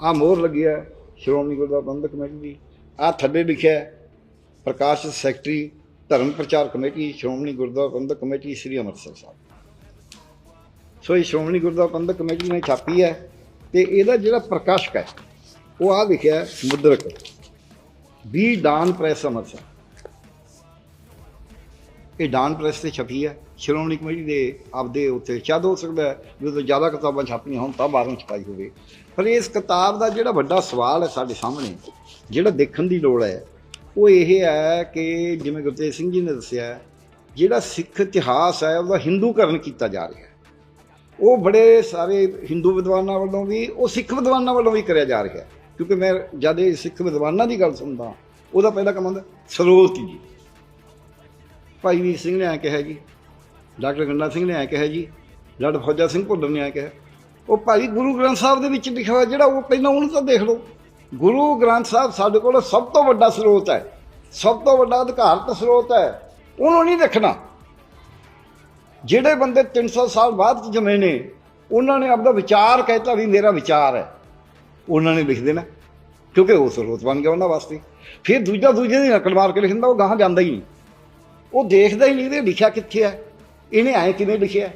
ਆ ਮੋਹਰ ਲੱਗਿਆ ਸ਼੍ਰੋਮਣੀ ਗੁਰਦੁਆਰਾ ਪ੍ਰਬੰਧਕ ਕਮੇਟੀ ਦੀ। ਆ ਥੱਲੇ ਲਿਖਿਆ ਪ੍ਰਕਾਸ਼ secretary Dharam Parchar committee Shiromani Gurdwara Parbandhak committee Sri Amritsar Sahib. ਸੋ ਇਹ ਸ਼੍ਰੋਮਣੀ ਗੁਰਦੁਆਰਾ ਪ੍ਰਬੰਧਕ ਕਮੇਟੀ ਨੇ ਛਾਪੀ ਹੈ ਤੇ ਇਹਦਾ ਜਿਹੜਾ ਪ੍ਰਕਾਸ਼ਕ ਹੈ ਉਹ ਆ ਲਿਖਿਆ ਹੈ, ਮੁਦਰਕ। ਵੀ ਦਾਨ ਪ੍ਰੈਸ ਅੰਮ੍ਰਿਤਸਰ। ਇਹ ਡਾਨ ਪ੍ਰੈਸ ਤੇ ਛਪੀ ਹੈ। ਸ਼੍ਰੋਮਣੀ ਕਮੇਟੀ ਦੇ ਆਪਦੇ ਉੱਤੇ ਸ਼ਾਇਦ ਹੋ ਸਕਦਾ ਜਦੋਂ ਜ਼ਿਆਦਾ ਕਿਤਾਬਾਂ ਛਾਪਣੀਆਂ ਹੋਣ ਤਾਂ ਬਾਹਰੋਂ ਛਪਾਈ ਹੋਵੇ। ਪਰ ਇਸ ਕਿਤਾਬ ਦਾ ਜਿਹੜਾ ਵੱਡਾ ਸਵਾਲ ਹੈ ਸਾਡੇ ਸਾਹਮਣੇ, ਜਿਹੜਾ ਦੇਖਣ ਦੀ ਲੋੜ ਹੈ, ਉਹ ਇਹ ਹੈ ਕਿ ਜਿਵੇਂ ਗੁਰਤੇਜ ਸਿੰਘ ਜੀ ਨੇ ਦੱਸਿਆ, ਜਿਹੜਾ ਸਿੱਖ ਇਤਿਹਾਸ ਹੈ, ਉਹਦਾ ਹਿੰਦੂਕਰਨ ਕੀਤਾ ਜਾ ਰਿਹਾ ਹੈ। ਉਹ ਬੜੇ ਸਾਰੇ ਹਿੰਦੂ ਵਿਦਵਾਨਾਂ ਵੱਲੋਂ ਵੀ, ਉਹ ਸਿੱਖ ਵਿਦਵਾਨਾਂ ਵੱਲੋਂ ਵੀ ਕਰਿਆ ਜਾ ਰਿਹਾ ਕਿਉਂਕਿ ਮੈਂ ਜਦ ਇਹ ਸਿੱਖ ਵਿਦਵਾਨਾਂ ਦੀ ਗੱਲ ਸੁਣਦਾ, ਉਹਦਾ ਪਹਿਲਾ ਕੰਮ ਹੁੰਦਾ ਸਰੋਤ ਜੀ। ਭਾਈ ਵੀਰ ਸਿੰਘ ਨੇ ਐ ਕਿਹਾ ਜੀ, ਡਾਕਟਰ ਗੰਡਾ ਸਿੰਘ ਨੇ ਐ ਕਿਹਾ ਜੀ ਡਾਕਟਰ ਫੌਜਾ ਸਿੰਘ ਭੁੱਲਰ ਨੇ ਐ ਕਿਹਾ। ਉਹ ਭਾਈ ਗੁਰੂ ਗ੍ਰੰਥ ਸਾਹਿਬ ਦੇ ਵਿੱਚ ਲਿਖਿਆ ਹੋਇਆ ਜਿਹੜਾ ਉਹ ਪਹਿਲਾਂ ਉਹਨੂੰ ਤਾਂ ਦੇਖ ਲਓ। ਗੁਰੂ ਗ੍ਰੰਥ ਸਾਹਿਬ ਸਾਡੇ ਕੋਲ ਸਭ ਤੋਂ ਵੱਡਾ ਸਰੋਤ ਹੈ, ਸਭ ਤੋਂ ਵੱਡਾ ਅਧਿਕਾਰਤ ਸਰੋਤ ਹੈ, ਉਹਨੂੰ ਨਹੀਂ ਦੇਖਣਾ। ਜਿਹੜੇ ਬੰਦੇ 300 ਸਾਲ ਬਾਅਦ ਜੰਮੇ ਨੇ, ਉਹਨਾਂ ਨੇ ਆਪਦਾ ਵਿਚਾਰ ਕਹਿਤਾ ਵੀ ਮੇਰਾ ਵਿਚਾਰ ਹੈ। ਉਹਨਾਂ ਨੇ ਲਿਖ ਦੇਣਾ, ਕਿਉਂਕਿ ਉਹ ਸਰੋਤ ਬਣ ਗਿਆ ਉਹਨਾਂ ਵਾਸਤੇ। ਫਿਰ ਦੂਜਾ ਦੂਜੇ ਦੀ ਨਕਲ ਮਾਰ ਕੇ ਲਿਖਦਾ ਉਹ ਗਾਹਾਂ ਜਾਂਦਾ ਹੀ ਨਹੀਂ। ਉਹ ਦੇਖਦਾ ਹੀ ਨਹੀਂ ਵੀ ਲਿਖਿਆ ਕਿੱਥੇ ਹੈ। ਇਹਨੇ ਐਂ ਕਿਵੇਂ ਲਿਖਿਆ?